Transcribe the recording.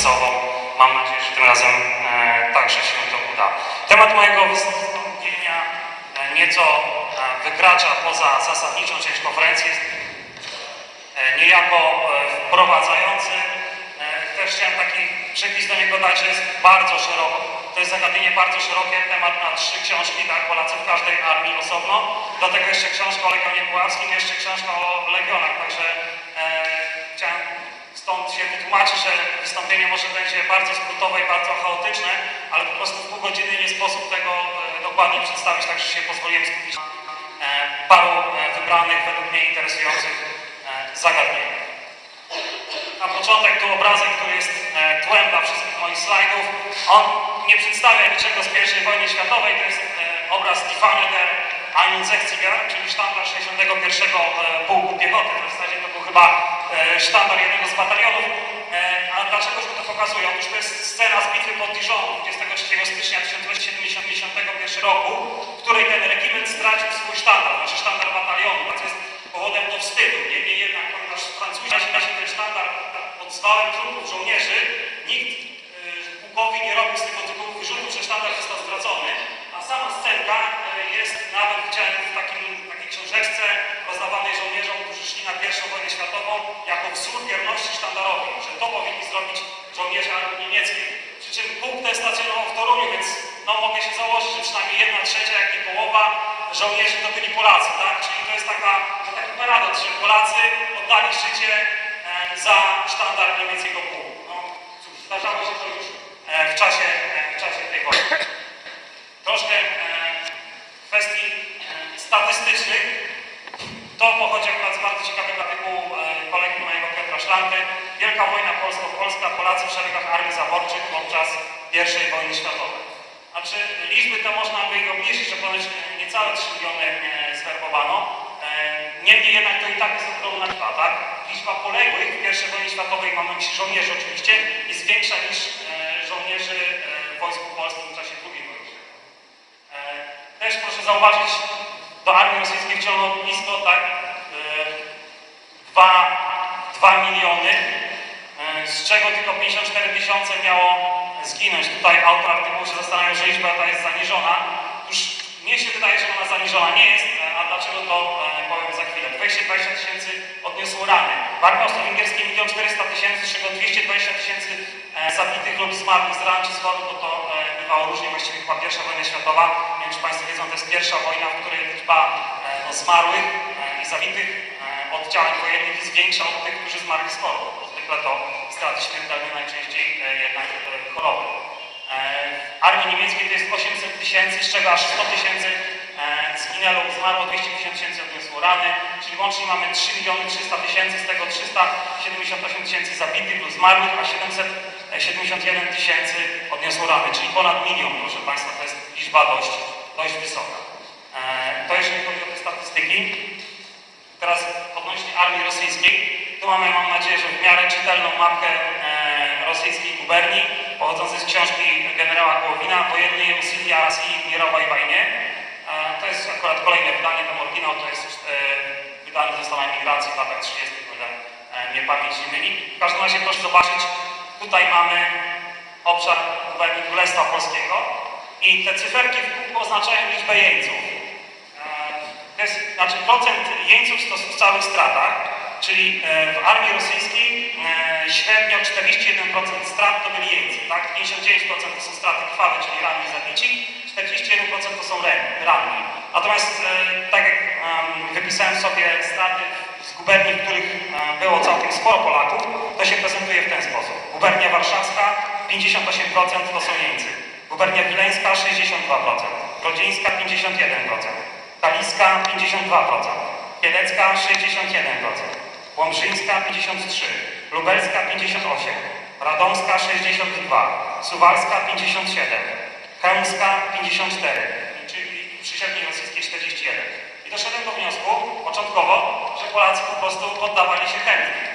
sobą. Mam nadzieję, że tym razem e, także się to uda. Temat mojego wystąpienia e, nieco e, wykracza poza zasadniczą część konferencji. Jest niejako wprowadzający. Też chciałem taki przepis do niego dać, że jest bardzo szeroko. To jest zagadnienie bardzo szerokie, temat na trzy książki, tak, Polacy w każdej armii osobno. Do tego jeszcze książka o Legionie Puławskim, jeszcze książka o Legionach, także że wystąpienie może będzie bardzo skrótowe i bardzo chaotyczne, ale po prostu w pół godziny nie sposób tego e, dokładnie przedstawić, także się pozwoliłem skupić na e, paru e, wybranych, według mnie interesujących zagadnieniach. Na początek tu obrazek, który jest tłem dla wszystkich moich slajdów. On nie przedstawia niczego z I wojny światowej. To jest obraz Die Fahne der 61, czyli sztandar 61 e, Pułku Piechoty. W zasadzie to był chyba sztandar jednego z batalionów. E, a dlaczego to pokazuję? Otóż to jest scena z bitwy pod Dijon 23 stycznia 1971 roku, w której ten regiment stracił no, mogę się założyć, że przynajmniej jedna trzecia, jak nie połowa żołnierzy to byli Polacy, tak? Czyli to jest taka, to taki paradoks, że Polacy oddali życie za sztandar niemieckiego pułku. No cóż, zdarzało się to już e, w czasie, e, w czasie tej wojny. Troszkę e, kwestii statystycznych. To pochodzi akurat z bardzo ciekawego artykułu kolegi mojego Piotra Szlanty. Wielka wojna polsko-polska, Polacy w szeregach armii zaborczych podczas I wojny światowej. Znaczy, liczby te można by obniżyć, że ponoć niecałe 3 miliony zwerbowano. E, Niemniej jednak to i tak jest ogromna liczba, tak? Liczba poległych w I wojnie światowej, mam na myśli żołnierzy oczywiście, jest większa niż e, żołnierzy e, Wojsku Polskim w czasie II wojny światowej. Też proszę zauważyć, do armii rosyjskiej wciągnął blisko, tak, e, 2, 2 miliony, z czego tylko 54 tysiące miało zginąć. Tutaj autor artykułu się zastanawia, że liczba ta jest zaniżona. Już mnie się wydaje, że ona zaniżona nie jest, e, a dlaczego to e, powiem za chwilę. 220 tysięcy odniosło rany. W armii austro-węgierskiej 1 400 tysięcy, z czego 220 tysięcy e, zabitych lub zmarłych z ran czy z chorób, bo to bywało różnie, właściwie chyba pierwsza wojna światowa. Nie wiem, czy Państwo wiedzą, to jest pierwsza wojna, w której liczba no, zmarłych i zabitych e, od działań wojennych jest większa od tych, którzy zmarli z chorób. Zwykle to straty śmiertelne najczęściej e, jednak choroby. E, W armii niemieckiej to jest 800 tysięcy, z czego aż 100 tysięcy e, zginęło zmarło, 250 tysięcy odniosło rany, czyli łącznie mamy 3 miliony 300 tysięcy, z tego 378 tysięcy zabitych lub zmarłych, a 771 tysięcy odniosło rany, czyli ponad milion, proszę Państwa, to jest liczba dość, dość wysoka. To jeżeli chodzi o te statystyki. Teraz odnośnie armii rosyjskiej, tu mamy, mam nadzieję, że w miarę czytelną mapkę e, rosyjskiej guberni, pochodzącej z książki generała Kołowina, Wojenny Usylia Rosji w mirowej wojnie. E, to jest akurat kolejne wydanie, ten oryginał to jest e, wydany został na emigracji w latach 30., o ile mnie pamięć nie myli. W każdym razie proszę zobaczyć, tutaj mamy obszar guberni Królestwa Polskiego i te cyferki oznaczają liczbę jeńców. To jest, znaczy procent jeńców w całych stratach, czyli e, w armii rosyjskiej e, średnio 41% strat to byli jeńcy, tak? 59% to są straty krwawe, czyli ranni zabici, 41% to są ranni. Natomiast e, tak jak em, wypisałem sobie straty z guberni, w których było całkiem sporo Polaków, to się prezentuje w ten sposób. Gubernia warszawska 58% to są jeńcy. Gubernia wileńska 62%, grodzieńska 51%. Kaliska 52%, Kielecka 61%, Łomżyńska 53%, Lubelska 58%, Radomska 62%, Suwalska 57%, Chełmska 54%, czyli przy średniej rosyjskiej 41%. I doszedłem do wniosku początkowo, że Polacy po prostu poddawali się chętnie.